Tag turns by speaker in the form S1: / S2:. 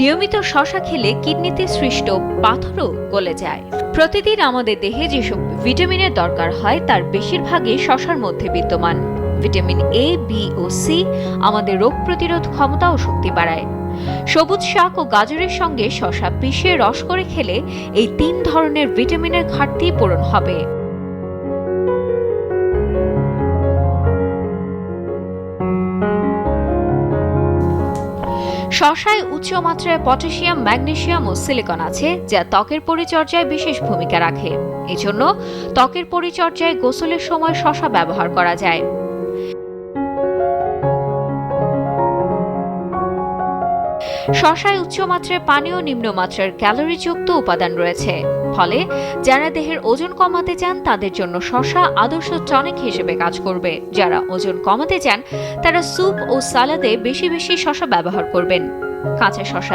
S1: নিয়মিত শশা খেলে কিডনিতে সৃষ্ট পাথরও গলে যায়। প্রতিদিন আমাদের দেহে যেসব ভিটামিনের দরকার হয়, তার বেশিরভাগই শশার মধ্যে বিদ্যমান। ভিটামিন এ বি ও সি আমাদের রোগ প্রতিরোধ ক্ষমতা ও শক্তি বাড়ায়। সবুজ শাক ও গাজরের সঙ্গে শশা পিষে রস করে খেলে এই তিন ধরনের ভিটামিনের ঘাটতি পূরণ হবে। শশায় উচ্চ মাত্রায় পটাশিয়াম, ম্যাগনেশিয়াম ও সিলিকন আছে, যা ত্বকের পরিচর্যায় বিশেষ ভূমিকা রাখে। এজন্য ত্বকের পরিচর্যায় গোসলের সময় শশা ব্যবহার করা যায়। শশায় উচ্চমাত্রার পানি ও নিম্নমাত্রার ক্যালোরিযুক্ত উপাদান রয়েছে। ফলে যারা দেহের ওজন কমাতে চান, তাদের জন্য শশা আদর্শ টনিক হিসেবে কাজ করবে। যারা ওজন কমাতে চান, তারা স্যুপ ও সালাদে বেশি বেশি শশা ব্যবহার করবেন। কাঁচা শশা